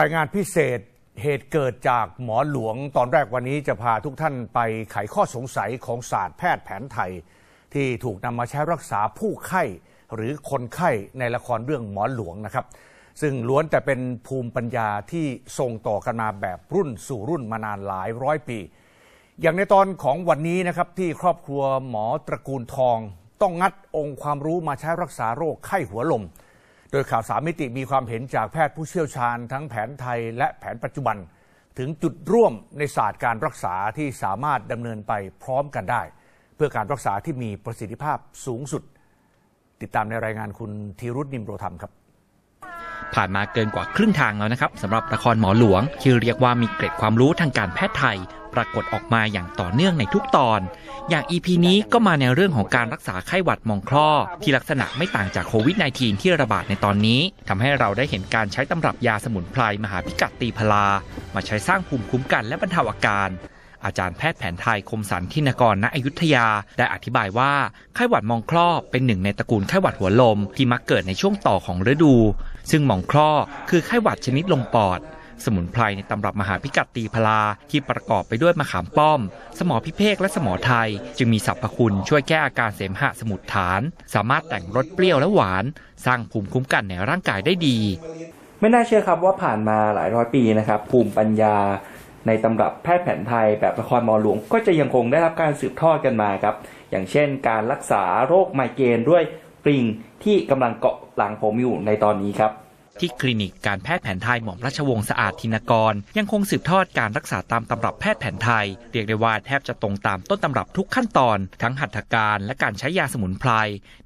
รายงานพิเศษเหตุเกิดจากหมอหลวงตอนแรกวันนี้จะพาทุกท่านไปไขข้อสงสัยของศาสตร์แพทย์แผนไทย ที่ถูกนำมาใช้รักษาผู้ไข้หรือคนไข้ในละครเรื่องหมอหลวงนะครับ ซึ่งล้วนแต่เป็นภูมิปัญญาที่ส่งต่อกันมาแบบรุ่นสู่รุ่นมานานหลายร้อยปี อย่างในตอนของวันนี้นะครับที่ครอบครัวหมอตระกูลทอง ต้องงัดองค์ความรู้มาใช้รักษาโรคไข้หัวลม ดยข่าวสามมิติมีความเห็นจากแพทย์ผู้เชี่ยวชาญทั้งแผนไทยและแผนปัจจุบัน ถึงจุดร่วมในศาสตร์การรักษาที่สามารถดำเนินไปพร้อมกันได้ เพื่อการรักษาที่มีประสิทธิภาพสูงสุด ติดตามในรายงานคุณธีรุธนิมโรธรรมครับผ่านมาเกินกว่าครึ่งทางแล้วนะครับสำหรับละครหมอหลวง ที่เรียกว่ามีเกร็ดความรู้ทางการแพทย์ไทย ปรากฏออกมาอย่างต่อเนื่องในทุกตอน อย่าง EP นี้ก็มาในเรื่องของการรักษาไข้หวัดมองคลอที่ลักษณะไม่ต่างจากโควิด -19 ที่ระบาดในตอนนี้ทำให้เราได้เห็นการใช้ตำรับยาสมุนไพรมหาพิกัดตีพลา มาใช้สร้างภูมิคุ้มกันและบรรเทาอาการอาจารย์แพทย์แผนไทยคมสันทินกรณอยุธยา ได้อธิบายว่าไข้หวัดมองคลอเป็นหนึ่งในตระกูลไข้หวัดหัวลมที่มักเกิดในช่วงต่อของฤดู ซึ่งมองคลอคือไข้หวัดชนิดลมปอด สมุนไพรในตำรับมหาพิกัดตีพลาที่ประกอบไปด้วยมะขามป้อม สมอพิเภกและสมอไทย จึงมีสรรพคุณช่วยแก้อาการเสมหะสมุทฐาน สามารถแต่งรสเปรี้ยวและหวาน สร้างภูมิคุ้มกันในร่างกายได้ดี ไม่น่าเชื่อครับว่าผ่านมาหลายร้อยปีนะครับ ภูมิปัญญาในตำรับแพทย์แผนไทยแบบละครหมอหลวงก็จะยังคงได้รับการสืบทอดกันมาครับ อย่างเช่น การรักษาโรคไมเกรนด้วยปริงที่กำลังเกาะหลังผมอยู่ในตอนนี้ครับ ที่คลินิกการแพทย์แผนไทยหม่อมราชวงศ์สะอาดธินกร ยังคงสืบทอดการรักษาตามตำรับแพทย์แผนไทย เรียกได้ว่าแทบจะตรงตามต้นตำรับทุกขั้นตอน ทั้งหัตถการและการใช้ยาสมุนไพร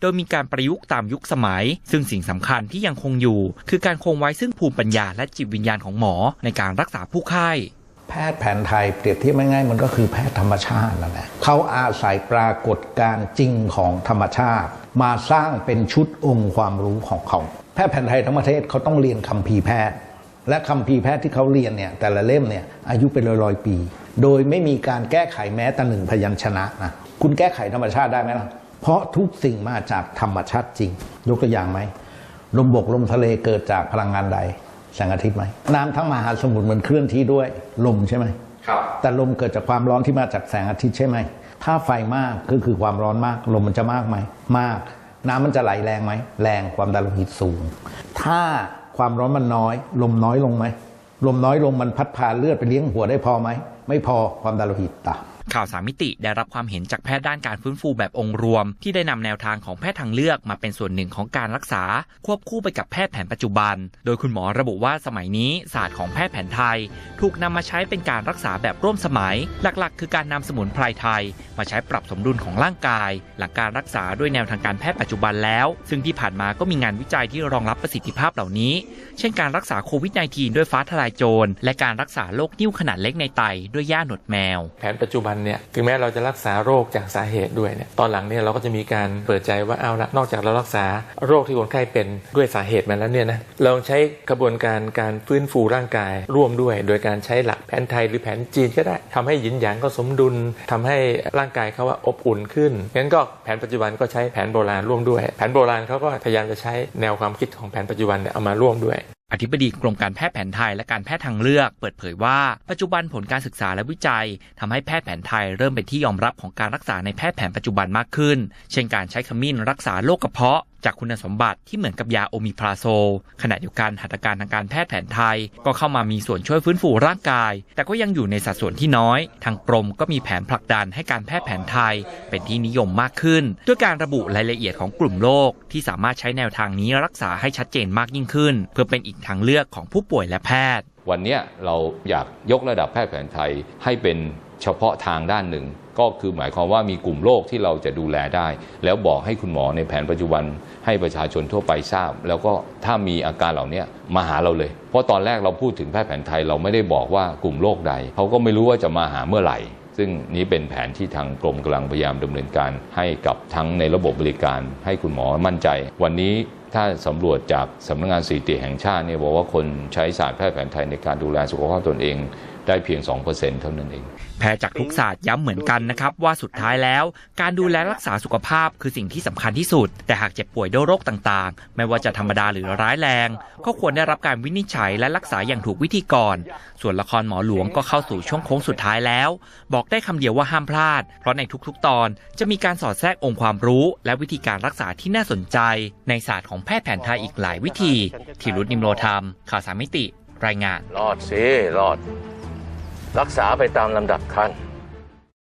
โดยมีการประยุกต์ตามยุคสมัย ซึ่งสิ่งสำคัญที่ยังคงอยู่ คือการคงไว้ซึ่งภูมิปัญญาและจิตวิญญาณของหมอในการรักษาผู้ไข้ ทย์แผนไทยเปรียบเทียบง่ายๆมันก็คือแพทย์ธรรมชาตินั่นแหละเขาอาศัยปรากฏการณ์จริงของธรรมชาติ มาสร้างเป็นชุดองค์ความรู้ของเขาแพทย์แผนไทยทั้งประเทศเขาต้องเรียนคัมภีแพทย์ และคัมภีแพทย์ที่เขาเรียนเนี่ยแต่ละเล่มเนี่ยอายุเป็นร้อยๆปี โดยไม่มีการแก้ไขแม้แต่หนึ่งพยัญชนะนะคุณแก้ไขธรรมชาติได้ไหมล่ะเพราะทุกสิ่งมาจากธรรมชาติจริง ยกตัวอย่างไหมลมบกลมทะเลเกิดจากพลังงานใด แสงอาทิตย์ไหมน้ำทั้งมหาสมุทรมันเคลื่อนที่ด้วยลมใช่ไหมครับแต่ลมเกิดจากความร้อนที่มาจากแสงอาทิตย์ใช่ไหมถ้าไฟมากก็คือความร้อนมาก ลมมันจะมากไหมมาก น้ำมันจะไหลแรงไหมแรงความดันโลหิตสูง ถ้าความร้อนมันน้อย ลมน้อยลงไหมลมน้อยลงมันพัดพาเลือดไปเลี้ยงหัวได้พอไหมไม่พอความดันโลหิตต่ำ ข่าวสามมิติได้รับความเห็นจากแพทย์ด้านการฟื้นฟูแบบองค์รวม ที่ได้นำแนวทางของแพทย์ทางเลือกมาเป็นส่วนหนึ่งของการรักษา ควบคู่ไปกับแพทย์แผนปัจจุบัน โดยคุณหมอระบุว่าสมัยนี้ศาสตร์ของแพทย์แผนไทย ถูกนำมาใช้เป็นการรักษาแบบร่วมสมัย หลักๆ คือการนำสมุนไพรไทย มาใช้ปรับสมดุลของร่างกาย หลังการรักษาด้วยแนวทางการแพทย์ปัจจุบันแล้ว ซึ่งที่ผ่านมาก็มีงานวิจัยที่รองรับประสิทธิภาพเหล่านี้ เช่นการรักษาโควิด -19 ด้วยฟ้าทลายโจรและการรักษาโรคนิ่วขนาดเล็กในไตด้วยย่าหนวดแมว แผนปัจจุบันเนี่ยถึงแม้เราจะรักษาโรคจากสาเหตุด้วยเนี่ยตอนหลังเนี่ยเราก็จะมีการเปิดใจว่าเอาละนอกจากเรารักษาโรคที่คนไข้เป็นด้วยสาเหตุมาแล้วเนี่ยนะเราใช้กระบวนการการฟื้นฟูร่างกายร่วมด้วย โดยการใช้หลักแผนไทยหรือแผนจีนก็ได้ทำให้หยินหยางก็สมดุลทำให้ร่างกายเขาว่าอบอุ่นขึ้นงั้นก็แผนปัจจุบันก็ใช้แผนโบราณร่วมด้วย แผนโบราณเขาก็พยายามจะใช้แนวความคิดของแผนปัจจุบันเนี่ยเอามาร่วมด้วย อธิบดีกรมการแพทย์แผนไทยและการแพทย์ทางเลือกเปิดเผยว่าปัจจุบันผลการศึกษาและวิจัยทำให้แพทย์แผนไทยเริ่มเป็นที่ยอมรับของการรักษาในแพทย์แผนปัจจุบันมากขึ้น เช่นการใช้ขมิ้นรักษาโรคกระเพาะจากคุณสมบัติที่เหมือนกับยาโอมิพราโซลขณะเดียวกันหัตถการทางการแพทย์แผนไทย ก็เข้ามามีส่วนช่วยฟื้นฟูร่างกาย แต่ก็ยังอยู่ในสัดส่วนที่น้อย ทางกรมก็มีแผนผลักดันให้การแพทย์แผนไทย เป็นที่นิยมมากขึ้น ด้วยการระบุรายละเอียดของกลุ่มโรคที่สามารถใช้แนวทางนี้รักษาให้ชัดเจนมากยิ่งขึ้น เพื่อเป็นอีกทางเลือกของผู้ป่วยและแพทย์ วันนี้เราอยากยกระดับแพทย์แผนไทยให้เป็นเฉพาะทางด้านหนึ่ง ก็คือหมายความว่ามีกลุ่มโรคที่เราจะดูแลได้ แล้วบอกให้คุณหมอในแผนปัจจุบันให้ประชาชนทั่วไปทราบ แล้วก็ถ้ามีอาการเหล่านี้มาหาเราเลย เพราะตอนแรกเราพูดถึงแพทย์แผนไทยเราไม่ได้บอกว่ากลุ่มโรคใดเขาก็ไม่รู้ว่าจะมาหาเมื่อไหร่ซึ่งนี้เป็นแผนที่ทางกรมกำลังพยายามดำเนินการให้กับทั้งในระบบบริการ ให้คุณหมอมั่นใจ วันนี้ถ้าสำรวจจากสำนักงานสถิติแห่งชาติเนี่ยบอกว่าคนใช้ศาสตร์แพทย์แผนไทยในการดูแลสุขภาพตนเอง ได้เพียง 2%เท่านั้นเอง แพทย์จากทุกศาสตร์ย้ำเหมือนกันนะครับ ว่าสุดท้ายแล้ว การดูแลรักษาสุขภาพคือสิ่งที่สำคัญที่สุด แต่หากเจ็บป่วยด้วยโรคต่างๆ ไม่ว่าจะธรรมดาหรือร้ายแรง ก็ควรได้รับการวินิจฉัยและรักษาอย่างถูกวิธีก่อน ส่วนละครหมอหลวงก็เข้าสู่ช่วงโค้งสุดท้ายแล้ว บอกได้คำเดียวว่าห้ามพลาด เพราะในทุกๆ ตอนจะมีการสอดแทรกองค์ความรู้ และวิธีการรักษาที่น่าสนใจ ในศาสตร์ของแพทย์แผนไทยอีกหลายวิธี ที่รุดนิมโรธรรมข่าวสามมิติ รายงาน รอดสิรอด รักษาไปตามลำดับขั้น